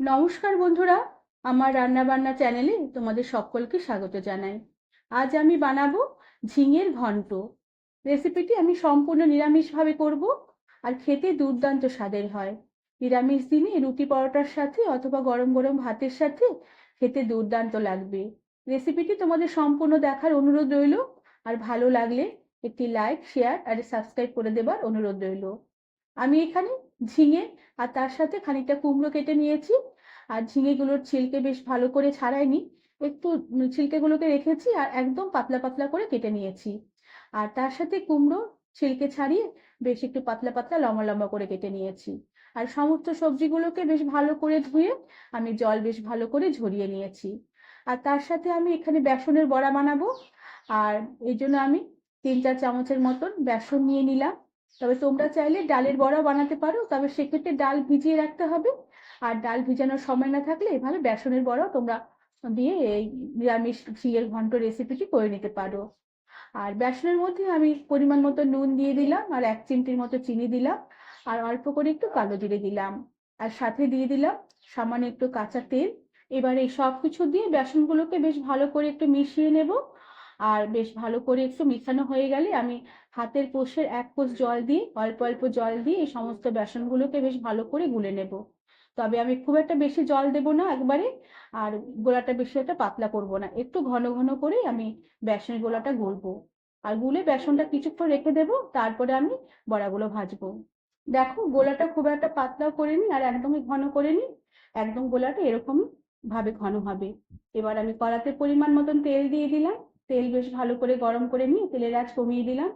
নমস্কার বন্ধুরা, আমার রান্নাবান্না চ্যানেলে তোমাদের সকলকে স্বাগত জানাই। আজ আমি বানাবো ঝিঙের ঘন্ট। রেসিপিটি আমি সম্পূর্ণ নিরামিষভাবে করব আর খেতে দুর্দান্ত স্বাদের হয়। নিরামিষ দিনে রুটি পরোটার সাথে অথবা গরম গরম ভাতের সাথে খেতে দুর্দান্ত লাগবে। রেসিপিটি তোমাদের সম্পূর্ণ দেখার অনুরোধ রইল আর ভালো লাগলে একটি লাইক, শেয়ার আর সাবস্ক্রাইব করে দেবার অনুরোধ রইল। আমি এখানে ঝিঙে আর তার সাথে খানিকটা কুমড়ো কেটে নিয়েছি। আর ঝিঙেগুলোর ছিলকে বেশ ভালো করে ছাড়াইনি। একটু ছিলকেগুলোকে রেখেছি আর একদম পাতলা পাতলা করে কেটে নিয়েছি। আর তার সাথে কুমড়ো ছিলকে ছাড়িয়ে বেশ একটু পাতলা পাতলা লম্বা লম্বা করে কেটে নিয়েছি। আর সমস্ত সবজিগুলোকে বেশ ভালো করে ধুয়ে আমি জল বেশ ভালো করে ঝরিয়ে নিয়েছি। আর তার সাথে আমি এখানে বেসনের বড়া বানাবো। আর এই জন্য আমি তিন চার চামচের মতন বেসন নিয়ে নিলাম। তবে তোমরা চাইলে ডালের বড়া বানাতে পারো, তবে সেক্ষেত্রে ডাল ভিজিয়ে রাখতে হবে। আর ডাল ভিজানোর সময় না থাকলে এভাবে বেসনের বড়াও তোমরা দিয়ে এই নিরামিষ ঘিয়ের ঘন্ট রেসিপিটি করে নিতে পারো। আর বেসনের মধ্যে আমি পরিমাণ মতো নুন দিয়ে দিলাম, আর এক চিমটির মতো চিনি দিলাম, আর অল্প করে একটু কালো জিরে দিলাম। আর সাথে দিয়ে দিলাম সামান্য একটু কাঁচা তেল। এবার এই সব কিছু দিয়ে বেসনগুলোকে বেশ ভালো করে একটু মিশিয়ে নেব। আর বেশ ভালো করে একটু মিশানো হয়ে গেলে আমি হাতের কোষের এক কোষ জল দিয়ে, অল্প অল্প জল দিয়ে এই সমস্ত বেসনগুলোকে বেশ ভালো করে গুলে নেব। তবে আমি খুব একটা বেশি জল দেব না একবারে, আর গোলাটা বেশি একটা পাতলা করব না। একটু ঘন ঘন করে আমি বেসনের গোলাটা গুলবো। আর গুলে বেসনটা কিছুক্ষণ রেখে দেব, তারপরে আমি বড়াগুলো ভাজবো। দেখো, গোলাটা খুব একটা পাতলাও করে নি আর একদমই ঘন করে নি একদম গোলাটা এরকমই ভাবে ঘন হবে। এবার আমি কড়াতে পরিমাণ মতন তেল দিয়ে দিলাম। তেল বেশ ভালো করে গরম করে নিয়ে তেলের আঁচ কমিয়ে দিলাম।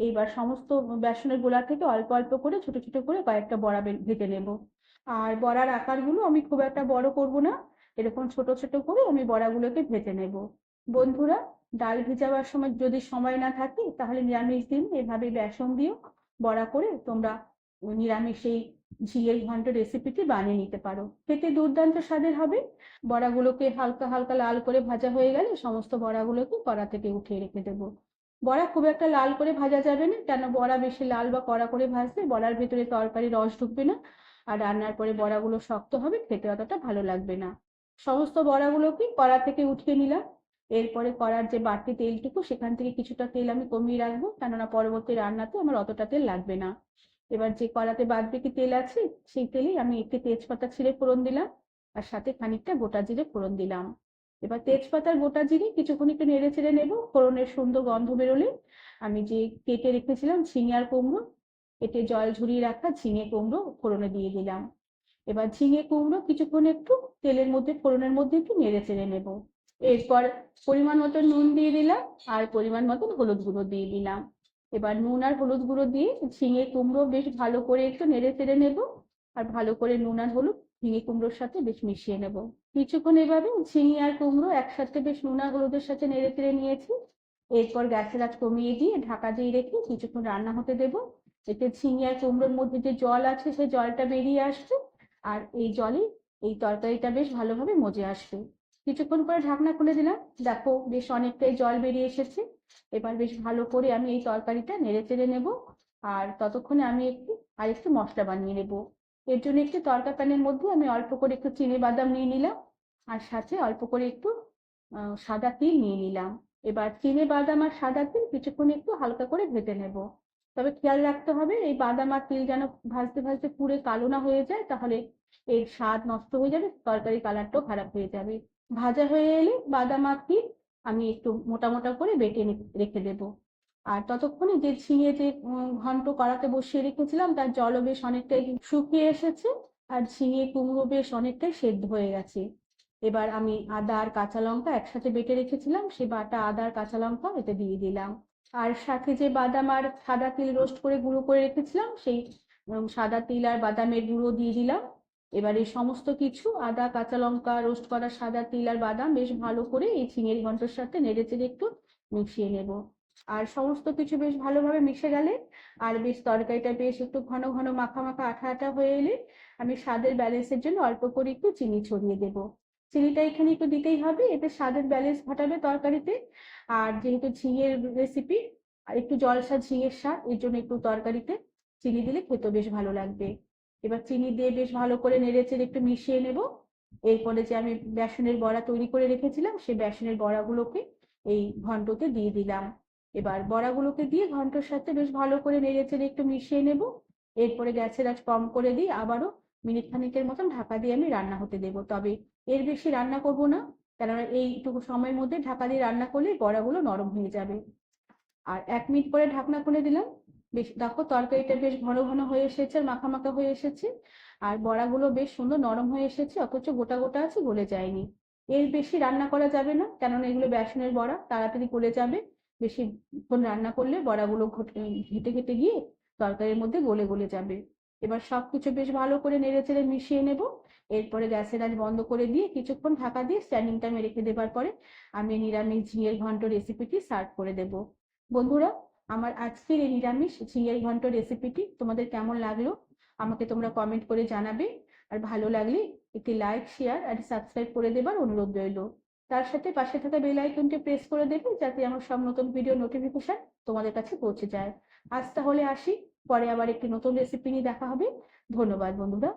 এইবার সমস্ত বেসনের গোলা থেকে অল্প অল্প করে ছোট ছোট করে কয়েকটা বড়া ভেজে নেব। আর বড়ার আকারগুলো আমি খুব একটা বড় করব না, এরকম ছোট ছোট করে আমি বড়াগুলোকে ভেজে নেব। বন্ধুরা, ডাল ভেজাবার সময় যদি সময় না থাকে, তাহলে নিরামিষ দিন এভাবে বেসন দিয়েও বড়া করে তোমরা নিরামিষ এই ঝিঙের ঘন্ট রেসিপিটি বানিয়ে নিতে পারো। খেতে দুর্দান্ত স্বাদের হবে। বড়াগুলোকে হালকা হালকা লাল করে ভাজা হয়ে গেলে সমস্ত বড়াগুলোকে কড়া থেকে উঠিয়ে রেখে দেবো। বড়া খুব একটা লাল করে ভাজা যাবে না, কেন বড়া বেশি লাল বা কড়া করে ভাজলে বড়ার ভেতরে তরকারি রস ঢুকবে না। আর রান্নার পরে বড়াগুলো শক্ত হবে, খেতে অতটা ভালো লাগবে না। সমস্ত বড়াগুলোকে কড়া থেকে উঠিয়ে নিলাম। এরপরে কড়ার যে বাড়তি তেলটুকু, সেখান থেকে কিছুটা তেল আমি কমিয়ে রাখব। কেননা পরবর্তী রান্নাতে আমার অতটা তেল লাগবে না। এবার যে কড়াতে বাদ বাকি তেল আছে, সেই তেলেই আমি একটি তেজপাতা ছিঁড়ে ফোড়ন দিলাম আর সাথে খানিকটা গোটা জিরে ফোড়ন দিলাম। এবার তেজপাতার গোটা জিরে কিছুক্ষণ একটু নেড়ে চেড়ে নেব। ফোড়নের সুন্দর গন্ধ বেরোলে আমি যে কেটে রেখেছিলাম ঝিঙে আর কুমড়ো, এতে জল ঝরিয়ে রাখা ঝিঙে কুমড়ো ফোড়নে দিয়ে দিলাম। এবার ঝিঙে কুমড়ো কিছুক্ষণ একটু তেলের মধ্যে, ফোড়নের মধ্যে একটু নেড়ে চেড়ে নেব। এরপর পরিমাণ মতো নুন দিয়ে দিলাম আর পরিমাণ মতো হলুদ গুঁড়ো দিয়ে দিলাম। এবার নুন আর হলুদ গুঁড়ো দিয়ে ঝিঙে কুমড়ো বেশ ভালো করে একটু নেড়ে চেড়ে নেব, আর ভালো করে নুন আর হলুদ, ঝিঙে কুমড়োর সাথে বেশ মিশিয়ে নেব। কিছুক্ষণ এভাবে ঝিঙে আর কুমড়ো একসাথে বেশ নুন আর হলুদের সাথে নেড়ে চেড়ে নিয়েছি। এরপর গ্যাসের আঁচ কমিয়ে দিয়ে ঢাকা দিয়ে রেখে কিছুক্ষণ রান্না হতে দেব। এতে ঝিঙে আর কুমড়োর মধ্যে যে জল আছে সেই জলটা বেরিয়ে আসবে, আর এই জলে এই তরকারিটা বেশ ভালোভাবে মজে আসবে। কিছুক্ষণ পরে ঢাকনা খুলে দিলাম। দেখো বেশ অনেকটাই জল বেরিয়ে এসেছে। এবার বেশ ভালো করে আমি এই তরকারিটা নেড়ে চেড়ে নেব। আর ততক্ষণে আমি একটু, আর একটু মশলা বানিয়ে নেব। এর জন্য একটু তরকা প্যানের মধ্যে আমি অল্প করে একটু চিনি বাদাম নিয়ে নিলাম। আর সাথে অল্প করে একটু সাদা তিল নিয়ে নিলাম। এবার চিনি, বাদাম আর সাদা তিল কিছুক্ষণ একটু হালকা করে ভেজে নেব। তবে খেয়াল রাখতে হবে, এই বাদাম আর তিল যেন ভাজতে ভাজতে পুরে কালো না হয়ে যায়, তাহলে এর স্বাদ নষ্ট হয়ে যাবে তরকারি কালারটাও খারাপ হয়ে যাবে। ভাজা হয়ে এলে বাদাম তিল আমি একটু মোটা মোটা করে বেটে রেখে দেব। আর ততক্ষণে যে ঝিঙে যে ঘন্ট কড়াতে বসিয়ে রেখেছিলাম, তার জলও বেশ অনেকটাই শুকিয়ে এসেছে আর ঝিঙে কুমড়ো বেশ অনেকটাই সেদ্ধ হয়ে গেছে। এবার আমি আদা আর কাঁচা লঙ্কা একসাথে বেটে রেখেছিলাম, সে বাটা আদা আর কাঁচা লঙ্কা এতে দিয়ে দিলাম। আর সাথে যে বাদাম আর সাদা তিল রোস্ট করে গুঁড়ো করে রেখেছিলাম, সেই সাদা তিল আর বাদামের গুঁড়ো দিয়ে দিলাম। এবার এই সমস্ত কিছু, আদা, কাঁচা লঙ্কা রোস্ট করা সাদা তিল আর বাদাম বেশ ভালো করে এই ঝিঙের ঘন্টর সাথে নেড়ে চেড়ে একটু মিশিয়ে নেব। আর সমস্ত কিছু বেশ ভালোভাবে মিশে গেলে আর বেশ তরকারিটা বেশ একটু ঘন ঘন মাখা মাখা আঠা আঠা হয়ে এলে আমি স্বাদের ব্যালেন্সের জন্য অল্প করে একটু চিনি ছড়িয়ে দেব। চিনিটা এখানে একটু দিতেই হবে, এতে স্বাদের ব্যালেন্স ঘটাবে তরকারিতে। আর যেহেতু ঝিঙের রেসিপি আর একটু জলসা ঝিঙের স্বাদ, এর জন্য একটু তরকারিতে চিনি দিলে খেতে বেশ ভালো লাগবে। এবার চিনি দিয়ে বেশ ভালো করে নেড়ে চেড়ে একটু মিশিয়ে নেব। এরপরে যে আমি বেসনের বড়া তৈরি করে রেখেছিলাম, সেই বেসনের বড়াগুলোকে এই ঘন্টতে দিয়ে দিলাম। এবার বড়াগুলোকে দিয়ে ঘন্টর সাথে বেশ ভালো করে নেড়ে চেড়ে একটু মিশিয়ে নেব। এরপরে গ্যাসের আঁচ কম করে দিয়ে আবারও মিনিট খানিকের মতন ঢাকা দিয়ে আমি রান্না হতে দেব। তবে এর বেশি রান্না করব না, কেননা এইটুকু সময়ের মধ্যে ঢাকা দিয়ে রান্না করলে বড়াগুলো নরম হয়ে যাবে। আর এক মিনিট পরে ঢাকনা খুলে দিলাম। বেশ, দেখো তরকারিটা বেশ ঘন ঘন হয়ে এসেছে, আর মাখা মাখা হয়ে এসেছে, আর বড়াগুলো বেশ সুন্দর নরম হয়ে এসেছে, অথচ গোটা গোটা আছে গলে যায়নি। এর বেশি রান্না করা যাবে না, কেননা এগুলো বেসনের বড়া, তাড়াতাড়ি গলে যাবে বেশিক্ষণ রান্না করলে বড়াগুলো ঘেটে ঘেটে গিয়ে তরকারির মধ্যে গলে গলে যাবে। এবার সবকিছু বেশ ভালো করে নেড়ে চেড়ে মিশিয়ে নেব, এরপরে গ্যাসের আঁচ বন্ধ করে দিয়ে কিছুক্ষণ ঢাকা দিয়ে স্ট্যান্ডিং টাইমে রেখে দেবার পরে আমি নিরামিষ ঝিঙের ঘন্ট রেসিপিটি সার্ভ করে দেব। বন্ধুরা আমার আজকের এই নিরামিষ ঝিঙের ঘন্ট রেসিপিটি তোমাদের কেমন লাগল? আমাকে তোমরা কমেন্ট করে জানাবে। আর ভালো লাগলে একটি লাইক শেয়ার আর সাবস্ক্রাইব করে দেবার অনুরোধ রইল। তার সাথে পাশে থাকা বেল আইকনটি প্রেস করে দেবে যাতে আমার সব নতুন ভিডিও নোটিফিকেশন তোমাদের কাছে পৌঁছে যায়। আজ তাহলে আসি। পরে আবার একটি নতুন রেসিপি নিয়ে দেখা হবে। ধন্যবাদ বন্ধুরা।